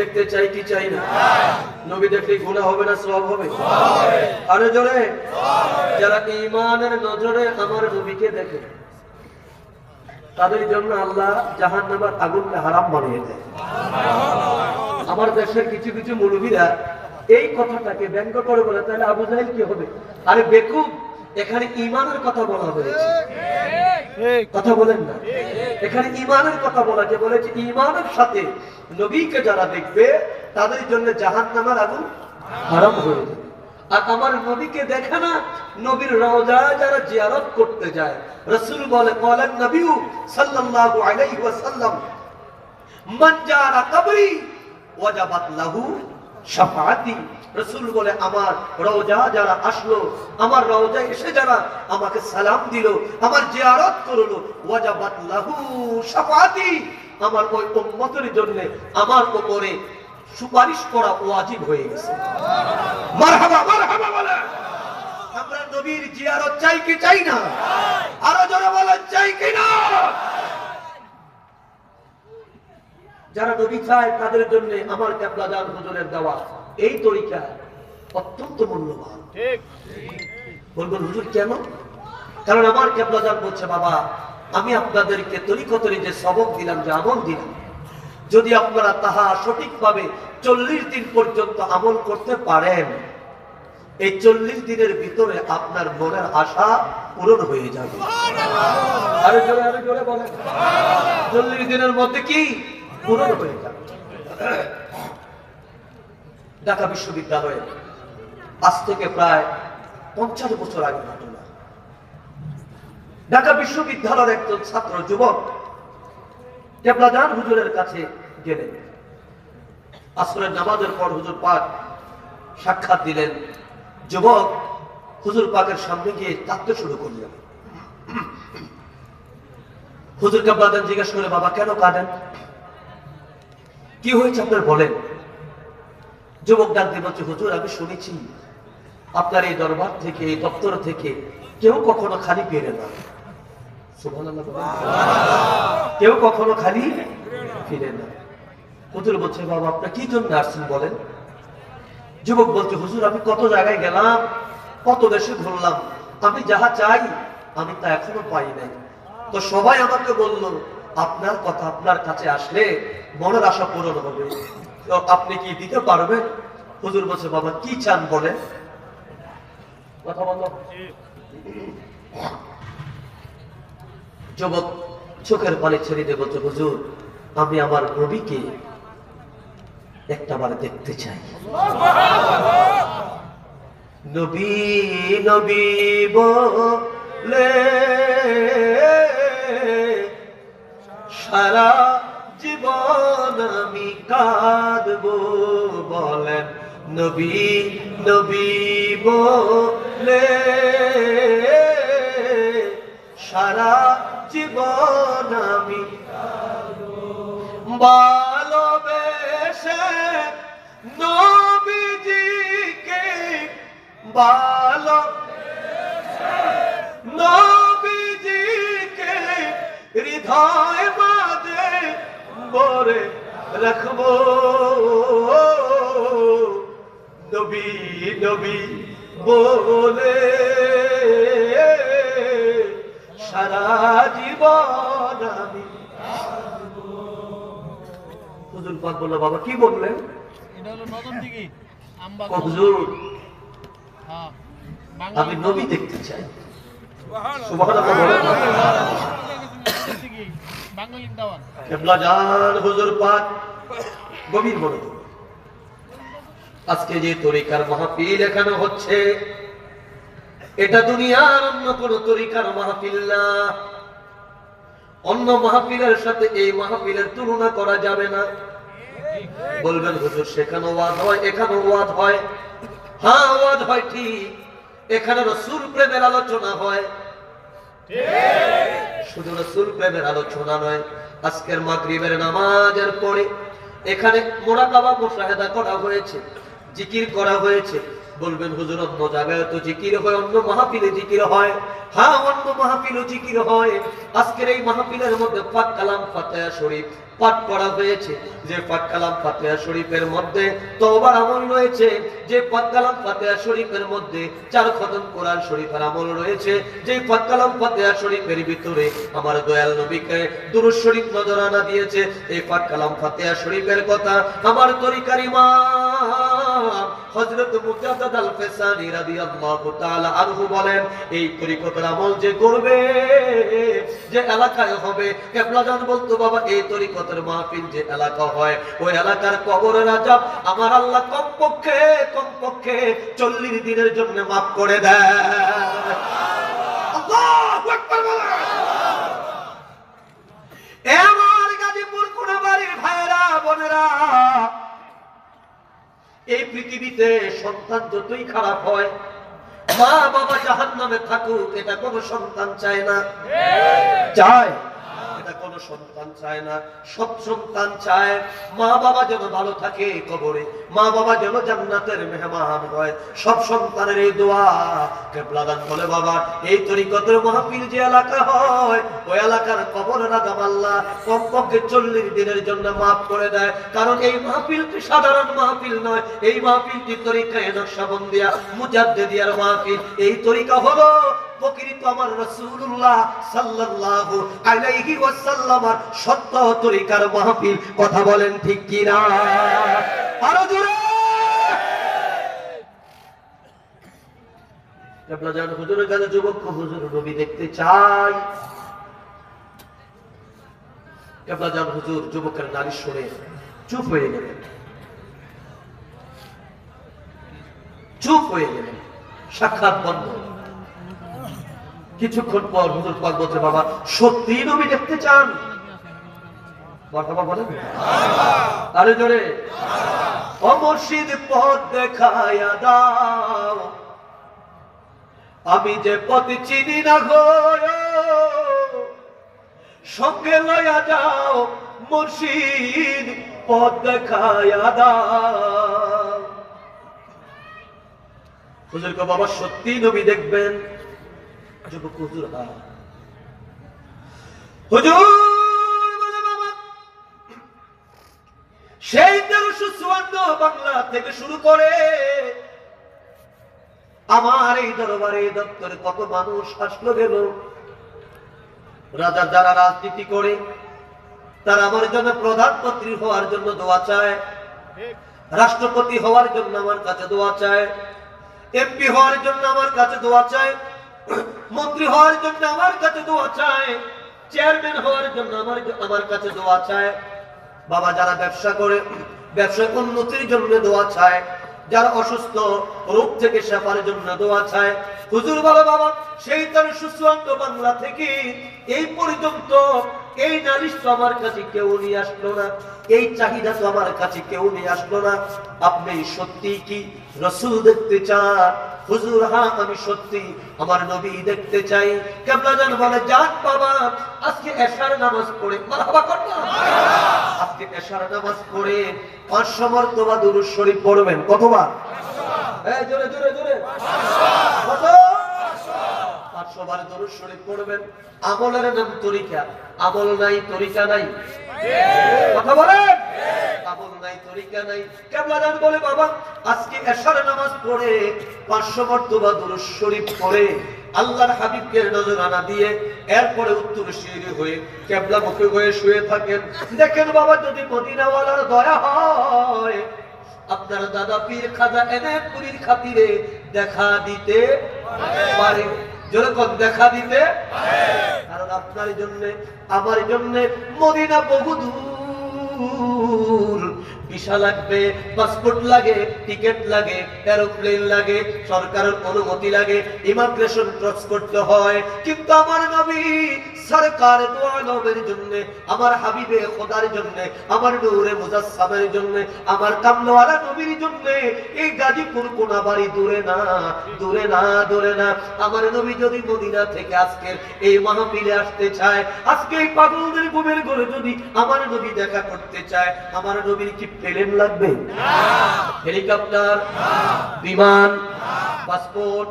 দেখতে চাই কি চাই না? নবী দেখলে গুণা হবে না সব হবে? আরে জোরে। যারা ইমানের নজরে আমার নবীকে দেখে, তাদের জন্য আল্লাহ জাহান নামার আগুনকে হারাম বানিয়ে দেয়। আমার দেশের কিছু কিছু মুরব্বীরা এই কথাটাকে ব্যঙ্গ করে বলে, তাহলে আবু জাহেল কি হবে? আরে বেকুব, এখানে ইমানের কথা বলা হয়েছে। কথা বলেন না। এখানে ইমানের কথা বলা, যে বলেছে ইমানের সাথে নবীকে যারা দেখবে, তাদের জন্য জাহান নামার আগুন হারাম হয়ে যাবে। আর আমার নবীকে দেখে না, নবীর যারা জিয়ারত করতে যায়, রসুল বলে বলেন নবীউ সাল্লাল্লাহু আলাইহি ওয়াসাল্লাম কবরি ওয়াজাবাত লাহু শাফাআতি রাসূল বলে, আমার রওজা যারা আসলো, আমার রওজায় এসে যারা আমাকে সালাম দিল, আমার জিয়ারত করল, ওয়াজাবাত শাফাআতি আমার ওই উম্মতের জন্য আমার উপরে সুপারিশ করা ওয়াজিব হয়ে গেছে। মারহাবা মারহাবা বলে। আমরা নবীর জিয়ারত চাই কি চাই না? আরও জোরে বলেন, চাই কি না? যারা নবী চায় তাদের জন্য আমার ক্যাবলাদান হুজুরের দেওয়া। এই তরিকা অত্যন্ত মূল্যবান। বলবেন হুজুর কেন? কারণ আমার ক্যাবলাদান বলছে বাবা আমি আপনাদেরকে তরিকতরি যে সবক দিলাম যে আমল দিলাম যদি আপনারা তাহা সঠিকভাবে চল্লিশ দিন পর্যন্ত আমল করতে পারেন এই চল্লিশ দিনের ভিতরে আপনার মনের আশা পূরণ হয়ে যাবে। আরে জোরে আরে জোরে বলেন। চল্লিশ দিনের মধ্যে কি? পূরণ হয়ে যাবে। ঢাকা বিশ্ববিদ্যালয়ে আজ থেকে প্রায় পঞ্চাশ বছর আগে ঘটনা। ঢাকা বিশ্ববিদ্যালয়ের একজন ছাত্র যুবক কেবলাদান হুজুরের কাছে গেলেন। আসরের নামাজের পর হুজুর পাক সাক্ষাৎ দিলেন। যুবক হুজুর পাকের সামনে গিয়ে কাঁদতে শুরু করলেন। হুজুর কেবলাদান জিজ্ঞেস করে বাবা, কেন কাঁদেন? কি হয়েছে আপনার বলেন? যুবক ডাক দিয়ে বলছে, হুজুর, আমি শুনেছি আপনার এই দরবার থেকে, এই দপ্তর থেকে কেউ কখনো খালি ফিরে না। কেউ কখনো খালি ফিরে না। হুজুর বলছে, বাবা আপনার কি জন্য আসছেন বলেন? যুবক বলছে, হুজুর, আমি কত জায়গায় গেলাম, কত দেশে ঘুরলাম। আমি যাহা চাই, আমি তা এখনও পাই নাই। তো সবাই আমাকে বলল আপনার কথা আপনার কাছে আসলে মনের আশা পূরণ হবে। আপনি কি দিতে পারবেন? হুজুর বলছে, বাবা, কি চান বলেন? কথা বলো যুবক, চোখের পানি ছেড়ে দিয়ে বলছে, হুজুর, আমি আমার নবীকে একটা বার দেখতে চাই। নবী নবী বলে সারা জীবন আমি কাঁদব, বলেন নবী নবী বলে। সারা জীবন আমি ভালোবেসে নবীজিকে ভালো নবীজিকে হৃদয় বরে রাখব। নবী নবী বলে সারা জীবন আমি হুজুর পাক বলল বাবা কি বললেন? এটা হলো দিঘি হুজুর হ্যাঁ আমি নবী দেখতে চাই। সুবহানাল্লাহ। আজকে যে তরিকার মাহফিল এখানে হচ্ছে, এটা দুনিয়ার অন্য কোন তরিকার মাহফিল না। অন্য মাহফিলের সাথে এই মাহফিলের তুলনা করা যাবে না। বলবেন, হুজুর সেখানে ওয়াজ হয় এখানে ওয়াজ হয়। হ্যাঁ ওয়াজ হয়, ঠিক। এখানে রসুল প্রেমের আলোচনা হয়। শুধু রসুল প্রেমের আলোচনা নয়, আজকের মাগরিবের নামাজের পরে এখানে মোরাকাবা মুশাহেদা করা হয়েছে, জিকির করা হয়েছে। বলবেন, হুজুর, অন্য জায়গায় তো জিকির হয়, অন্য মাহফিলে জিকির হয়। হ্যাঁ অন্য মাহফিলও জিকির হয়। আজকের এই মাহফিলের মধ্যে পাক কালাম ফাতেহা শরীফ পাঠ করা হয়েছে। যে পাঠ কালাম ফাতেহা শরীফের মধ্যে তওবার আমল রয়েছে, যে পাঠ কালাম ফাতেহা শরীফের মধ্যে চার খতম কোরআন শরীফের আমল রয়েছে, যে পাঠ কালাম ফাতেহা শরীফের ভিতরে আমার দয়াল নবীকে দুরূদ শরীফ নজরানা দিয়েছে, এই পাঠ কালাম ফাতেহা শরীফের কথা আমার তরিকার ইমাম হযরত মুজাদ্দাদ আল ফেসানি রাদিয়াল্লাহু তাআলা আনহু বলেন, এই তরিকতের আমল যে করবে, যে এলাকায় হবে কেবলাজান বলতো, বাবা, এই তরিকতের মাহফিল যে এলাকা হয় ওই এলাকার কবর রাজা আমার আল্লাহ কমপক্ষে কমপক্ষে চল্লিশ দিনের জন্য মাফ করে দেয়। আমার গাজীপুর ভাইরা বোনেরা এই পৃথিবীতে সন্তান যতই খারাপ হয় মা বাবা জাহান নামে থাকুক এটা কোনো সন্তান চায় না। চায়। এটা কোনো সন্তান চায় না সব সন্তান চায়। মা বাবা যেন ভালো থাকে কবরে, মা বাবা যেন জান্নাতের মেহমান হয়। সব সন্তানের এই দোয়া কেবলাদান বলে, বাবা, এই তরিকতের মাহফিল যে এলাকা হয়, ওই এলাকার কবর রাজাম আল্লাহ কমপক্ষে চল্লিশ দিনের জন্য মাফ করে দেয়। কারণ এই মাহফিলটি সাধারণ মাহফিল নয়, এই মাহফিলটি তরিকায় নকশাবন্দিয়া, মুজাদ্দিদিয়ার মাহফিল। এই তরিকা হলো প্রকৃত আমার রাসূলুল্লাহ সাল্লাল্লাহু আলাইহি ওয়াসাল্লামার সত্য তরিকার মাহফিল, কথা বলেন ঠিক কি না আরও জোরে! হুজুরের কাছে যুবক, হুজুর দেখতে চাই। আপনারা জানেন হুজুর, যুবকের নারী শুনে চুপ হয়ে গেলেন। চুপ হয়ে গেলেন। সাক্ষাৎ বন্ধ। কিছুক্ষণ পর হুজুর পাক বলছে, বাবা সত্যি নবী দেখতে চান? আমি যে পথ চিনি না গো, সঙ্গে লয়া যাও, মুর্শিদ পথ দেখায়া দাও। বাবা সত্যি নবী দেখবেন। যুবক হুজুর হুজুর সেই তেরোশো চুয়ান্ন বাংলা থেকে শুরু করে আমার এই দরবারে দপ্তরে কত মানুষ আসলো গেল। রাজা যারা রাজনীতি করে, তারা আমার জন্য প্রধানমন্ত্রী হওয়ার জন্য দোয়া চায়। রাষ্ট্রপতি হওয়ার জন্য আমার কাছে দোয়া চায়। এমপি হওয়ার জন্য আমার কাছে দোয়া চায়। মন্ত্রী হওয়ার জন্য আমার কাছে দোয়া চায় চেয়ারম্যান হওয়ার জন্য আমার আমার কাছে দোয়া চায়। বাবা যারা ব্যবসা করে, ব্যবসায় উন্নতির জন্য দোয়া চায়, যারা অসুস্থ, রোগ থেকে সেফার জন্য দোয়া চায়। হুজুর বলে, বাবা, সেই তার সুস্থ বাংলা থেকে এই পর্যন্ত এই নালিশ তো আমার কাছে কেউ নিয়ে আসলো না এই চাহিদা তো আমার কাছে কেউ নিয়ে আসলো না। আপনি সত্যি কি রসুল দেখতে চান? হুজুর হ্যাঁ আমি সত্যি আমার নবী দেখতে চাই। কেবলা জান বলে যান বাবা আজকে এশার নামাজ পড়ে মারহাবা কর না। আজকে এশার নামাজ পড়ে দুরুদ শরীফ পড়বেন। কতবার? এই জোরে জোরে জোরে। কত? পাঁচশো বার দরুদ শরীফ পড়বেন। আমলের নাম তরিকা। আমল নাই, তরিকা নাই। কথা বলেন? বলে দেখেন বাবা, যদি মদিনাওয়ালার দয়া হয়, আপনার দাদা পীর খাজা এনে পুরীর খাতিরে দেখা দিতে পারে। যেরকম দেখা দিতে কারণ আপনার জন্য আমার জন্য মদিনা বহু দূর। ভিসা লাগবে, পাসপোর্ট লাগে, টিকিট লাগে, এরোপ্লেন লাগে, সরকারের অনুমতি লাগে, ইমিগ্রেশন ক্রস করতে হয়। কিন্তু আমার নবী সরকার দু আলমের জন্য, আমার হাবিবে খোদার জন্য, আমার নূরে মুজাসসামের জন্য, আমার কামলাওয়ালা নবীর জন্য, এই গাজীপুর কোনাবাড়ি দূরে না দূরে না দূরে না। আমার নবী যদি মদিনা থেকে আজকের এই মাহফিলে আসতে চায়, আজকে এই পাগলদের ঘুমের ঘরে যদি আমার নবী দেখা করতে চায়, আমার নবীর কি প্লেন লাগবে? হেলিকপ্টার, বিমান, পাসপোর্ট,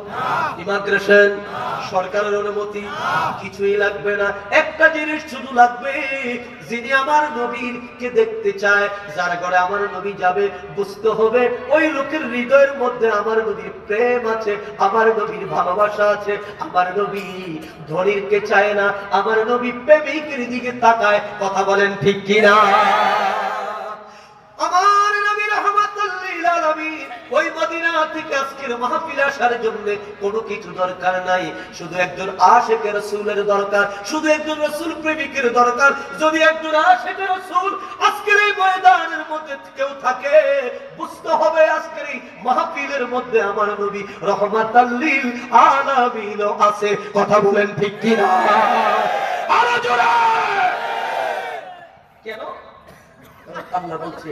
ইমিগ্রেশন, সরকারের অনুমতি, কিছুই লাগবে না। একটা জিনিস শুধু লাগবে, যিনি আমার নবীর কে দেখতে চায়, যার ঘরে আমার নবী যাবে, বুঝতে হবে, ওই লোকের হৃদয়ের মধ্যে আমার নবীর প্রেম আছে, আমার নবীর ভালোবাসা আছে, আমার নবী ধনীরকে চায় না, আমার নবী প্রেমিকের দিকে তাকায়, কথা বলেন ঠিক কিনা? আমার নবী রহমাতুল লিল আলামিন, ওই মদিনা থেকে আজকের মাহফিল আসার জন্য কোনো কিছু দরকার নাই। শুধু একজন দরকার, শুধু একজন প্রেমিকের দরকার। যদি একজন আজকের এই ময়দানের মধ্যে কেউ থাকে, বুঝতে হবে আজকের এই মাহফিলের মধ্যে আমার নবী রহমাতুল লিল আলামিন আছে। কথা বলেন ঠিক কিনা? আরও জোরে! কেন? আল্লাহ বলছে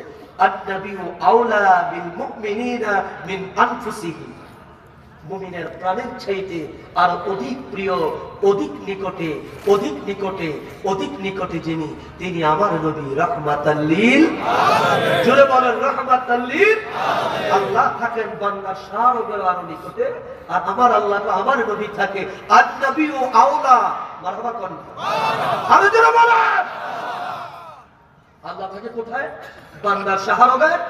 আওলা মিন মুমিনের প্রাণের চাইতে আর অধিক প্রিয়, অধিক নিকটে অধিক নিকটে অধিক নিকটে যিনি, তিনি আমার নবী আল্লাহ থাকেন আর নিকটে, আর আমার আল্লাহ আমার নবী থাকে। আন্নাবিউ আওলা মারহাবা কোন আরও জোরে বলেন। আল্লাহ থাকে কোথায়? বান্দার শাহরগের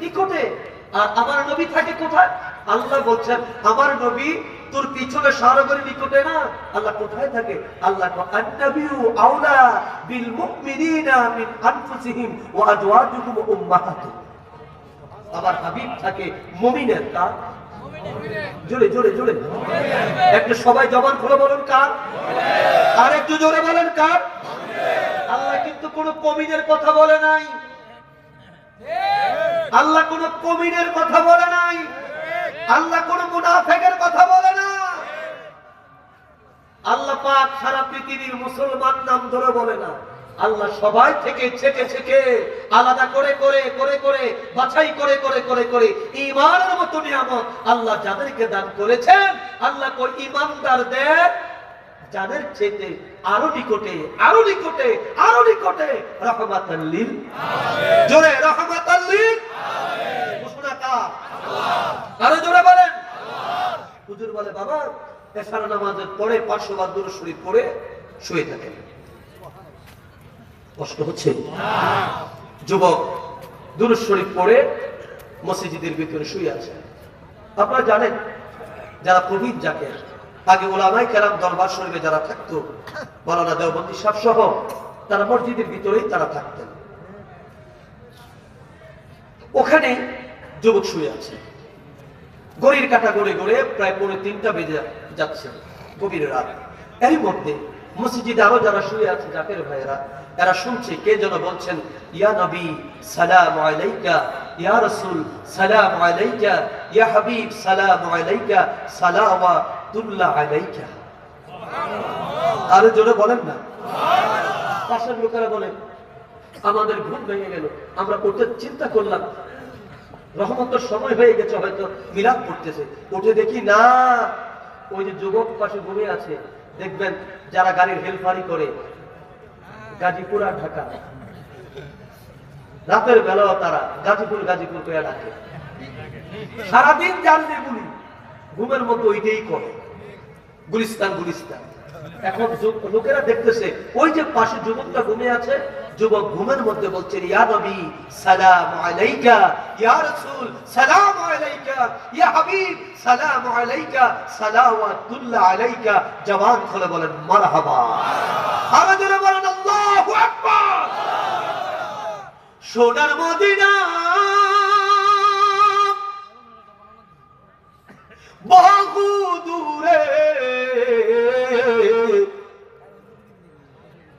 নিকটে। আর আমার নবী থাকে কোথায়? আল্লাহ বলছেন, আমার নবী তোর পিছনে শাহরগের নিকটে না, আল্লাহ কোথায় থাকে? আল্লাহ আন্নাবিউ আওলা বিল মুমিনিনা মিন আনফুসিহিম ওয়া আজওয়াজুহুম উম্মাহাতুহুম আমার হাবিব থাকে মুমিনের কার? জোরে জোরে জোরে। একটু সবাই জবান খুলে বলেন কার? আর একটু জোরে বলেন কার? কোনো কমিনের কথা বলে নাই। আল্লাহ কোন কমিনের কথা বলে নাই। আল্লাহ কোন মুনাফেকের কথা বলে না। আল্লাহ পাক সারা পৃথিবীর মুসলমান নাম ধরে বলে না। আল্লাহ সবাই থেকে ছেকে ছেকে, আলাদা করে করে করে করে, বাছাই করে করে করে করে ইমানের মতো নিয়ামত আল্লাহ যাদেরকে দান করেছেন, আল্লাহ ইমানদারদের যাদের চেতে আরও নিকটে আরও নিকটে আরও নিকটে রহমাতাল্লিল জোরে রহমাতাল্লিল ঘোষণা কার? আরও জোরে বলেন? হুজুর বলে বাবা এসার নামাজের পরে পাঁচশো বার দূর শরীফ পড়ে শুয়ে থাকেন। কষ্ট হচ্ছে? যুবক দুরুদ শরীফ পড়ে মসজিদের ভিতরে শুয়ে আছে। আপনারা জানেন যারা প্রবীণ যাকে আগে ওলামাই কেরাম দরবার শরীফে যারা থাকতো মৌলানা দেওবন্দি সাহ সহ, তারা মসজিদের ভিতরেই তারা থাকতেন। ওখানে যুবক শুয়ে আছে। গড়ির কাটা গড়ে গড়ে প্রায় পৌনে তিনটা বেজে যাচ্ছে গভীর রাত। এর মধ্যে মসজিদে আরও যারা শুয়ে আছে, জাকের ভাইয়েরা, এরা শুনছে, কে যেন বলছেন, ইয়া নবী, সালাম আলাইকা, ইয়া রাসূল, সালাম আলাইকা, ইয়া হাবিব, সালাম আলাইকা সালাওয়াতুল্লাহ আলাইকা। আরও জোরে বলেন না। পাশের লোকেরা বলে, আমাদের ঘুম ভেঙে গেল, আমরা করতে চিন্তা করলাম। রহমতের সময় হয়ে গেছে, হয়তো মিলাদ করতেছে উঠে দেখি না, ওই যে যুবক পাশে ঘুমিয়ে আছে। দেখবেন যারা গাড়ির হেলফারি করে, গাজীপুর আর ঢাকা। রাতের বেলাও তারা গাজীপুর গাজীপুর করে ডাকে। সারাদিন জানলে গুলি। ঘুমের মধ্যে ওইটাই করে। গুলিস্তান গুলিস্তান। এখন লোকেরা দেখতেছে, ওই যে পাশে যুবকটা ঘুমিয়ে আছে, যুবক ঘুমের মধ্যে আলাইকা জবান খুলে বলেন, মারহাবা। সোনার মদিনা বহু দূরে।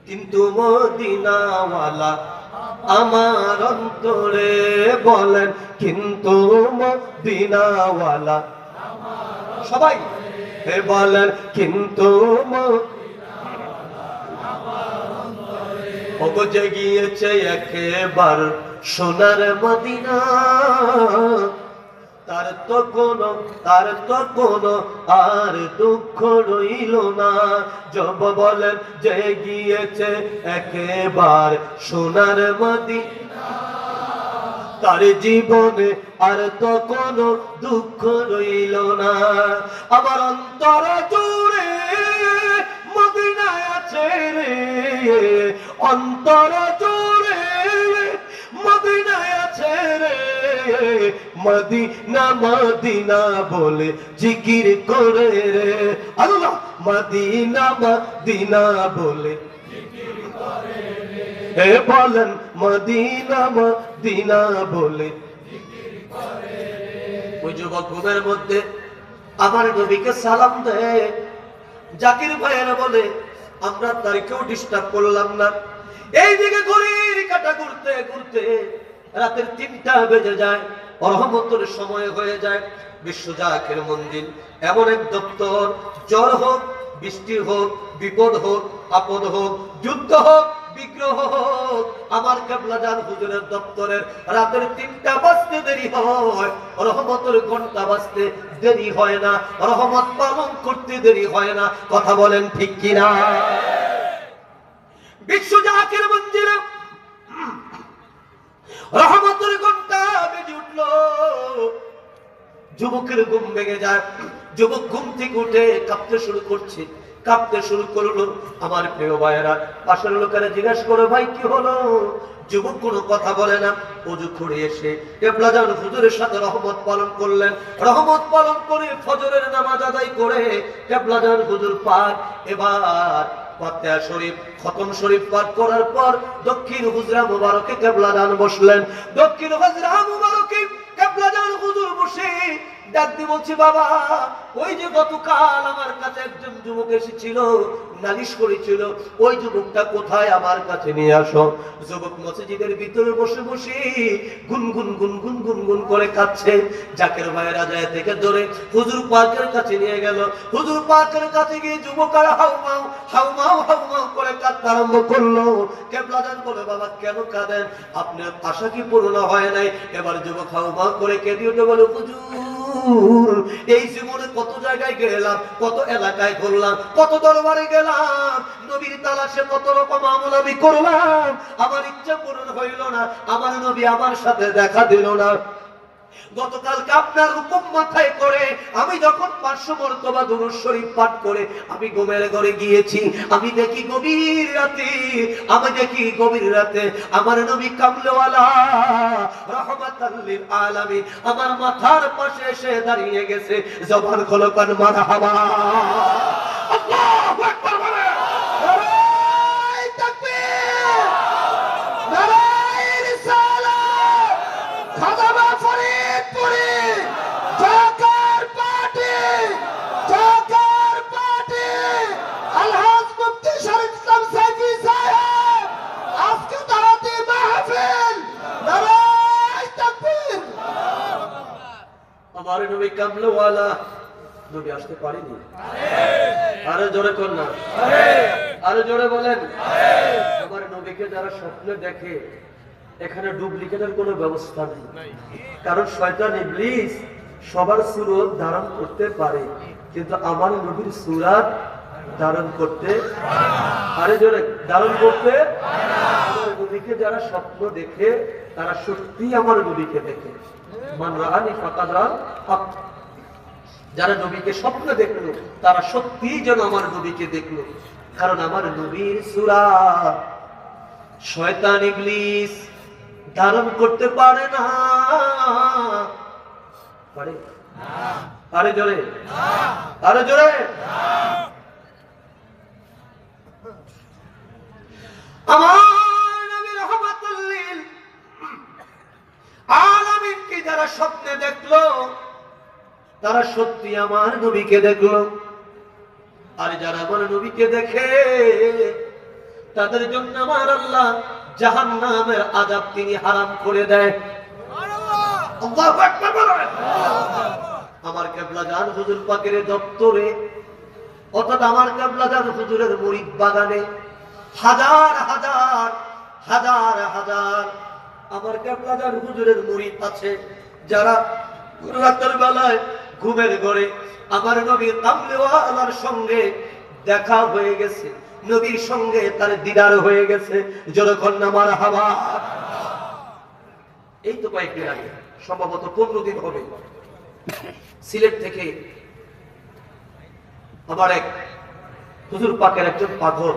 কিন্তু মদিনাওয়ালা আমার অন্তরে বলেন, কিন্তু মদিনাওয়ালা সবাই বলেন, কিন্তু জেগিয়েছে একেবার সোনার মদিনা। তার তো কোনো, তার তো কোনো আর দুঃখ রইল না। জব বলেন যে গিয়েছে একেবার সোনার মদিনা। তার জীবনে আর তো কোনো দুঃখ রইল না। আমার অন্তর জুড়ে মদিনায় আছে রে। অন্তর জুড়ে মদিনা মদিনা বলে জিকির করে রে। আল্লাহ, মদিনা মদিনা বলে হে বলেন, মদিনা মদিনা বলে ওই যুবক ঘুমের মধ্যে আমার নবীকে সালাম দেয়। জাকির ভাইয়েরা বলে, আমরা তার কেউ ডিস্টার্ব করলাম না। এইদিকে ঘড়ির কাটা ঘুরতে ঘুরতে রাতের তিনটা বেজে যায় রহমতের সময় হয়ে যায়। বিশ্ব জাকের মন্দির এমন এক দপ্তর জ্বর হোক বৃষ্টি হোক বিপদ হোক আপদ হোক যুদ্ধ হোক বিগ্রহ হোক আমার কাবলা জান হুজুরের দপ্তরের রাতের তিনটা বাজতে দেরি হয়। রহমতের ঘণ্টা বাজতে দেরি হয় না রহমত পালন করতে দেরি হয় না কথা বলেন ঠিক কিনা? বিশ্ব জাকের মন্দিরে রহমতের ঘণ্টা বেজে উঠল। যুবকের ঘুম ভেঙে যায়। যুবক ঘুম থেকে উঠে কাঁপতে শুরু করছে। কাঁপতে শুরু করল আমার প্রিয় ভাইয়েরা। পাশের লোকেরা জিজ্ঞাসা করে ভাই, কি হলো? যুবক কোনো কথা বলে না। অজু করে এসে কেবলাজান হুজুরের সাথে রহমত পালন করলেন। রহমত পালন করে ফজরের নামাজ আদায় করে কেবলাজান হুজুর পাক এবার ফাতিহা শরীফ, খতম শরীফ পাঠ করার পর দক্ষিণ হুজরা মুবারকে কেবলা দান বসলেন। দক্ষিণ হুজরা মুবারকে কেবলা দান হুজুর বসে ডাক দিয়ে বলছি, বাবা, ওই যে গতকাল আমার কাছে একজন যুবক এসেছিল, নালিশ করেছিল, ওই যুবকটা কোথায় আমার কাছে নিয়ে আসো? যুবক মসজিদের ভিতরে বসে বসে গুনগুন গুনগুন গুনগুন করে জাকের যায় থেকে ধরে হুজুর পার্কের কাছে নিয়ে গেল। হুজুর পার্কের কাছে গিয়ে যুবক আর হাউমাউ করে কাঁদতে আরম্ভ করল। কেবলাদান বলে, বাবা, কেন কাঁদেন? আপনার আশা কি পূর্ণ হয় নাই? এবার যুবক হাউমাউ করে কেঁদে উঠে বলে, হুজুর এই জীবনে কত জায়গায় গেলাম, কত এলাকায় ঘুরলাম, কত দরবারে গেলাম। নবীর তালাশে কত রকম আমল আমি করলাম। আমার ইচ্ছা পূরণ হইল না, আমার নবী আমার সাথে দেখা দিল না। গতকালকে আপনার হুকুম মাথায় করে আমি যখন পাঁচশো মর্তবা দুরুদ পাঠ করে আমি ঘুমের ঘরে গিয়েছি, আমি দেখি গভীর রাতে, আমি দেখি গভীর রাতে আমার নবী কামলেওয়ালা আমার মাথার পাশে এসে দাঁড়িয়ে গেছে, জবান খোলো কান মারহাবা। আমার নবী কামলওয়ালা নবী আসতে পারেনি। আরে জোরে কর না। আরে জোরে বলেন। আমার নবীকে যারা স্বপ্নে দেখে, এখানে ডুপ্লিকেটের কোনো ব্যবস্থা নেই। কারণ শয়তান ইবলিস সবার সুরত ধারণ করতে পারে, কিন্তু আমার নবীর সুরাত ধারণ করতে আরে জোরে, ধারণ করতে নবীকে যারা স্বপ্ন দেখে, তারা সত্যি আমার নবীকে দেখে। যারা নবীকে স্বপ্ন দেখল, তারা সত্যি যেন আমার নবীকে দেখল। কারণ আমার নবীর সুরা শয়তান ইবলিস ধারণ করতে পারে না। পারে? আরে জোরে? আরে জোরে? আমার নবী রহমাতুল লিল আলামিনকে যারা স্বপ্নে দেখল, তারা সত্যি আমার নবীকে দেখল। আর যারা আমার নবীকে দেখে, তাদের জন্য আমার আল্লাহ জাহান নামের আজাব তিনি হারাম করে দেয়। আমার কেবলা জান হুজুর পাকের দপ্তরে, অর্থাৎ আমার কেবলা জান হুজুরের মরিদ বাগানে, হাজার হাজার হাজার হাজার, আমার কেবলা জান হুজুরের মরিদ আছে। যারা রাতের বেলায় ঘুমের ঘরে আমার নবীর কামলেওয়ালার সঙ্গে দেখা হয়ে গেছে, নবীর সঙ্গে তার দিদার হয়ে গেছে। যতক্ষণ আমার হাওয়া এই তো কয়েকদিন আগে, সম্ভবত পনেরো দিন হবে। সিলেট থেকে আমার এক হুজুর পাকের একজন পাথর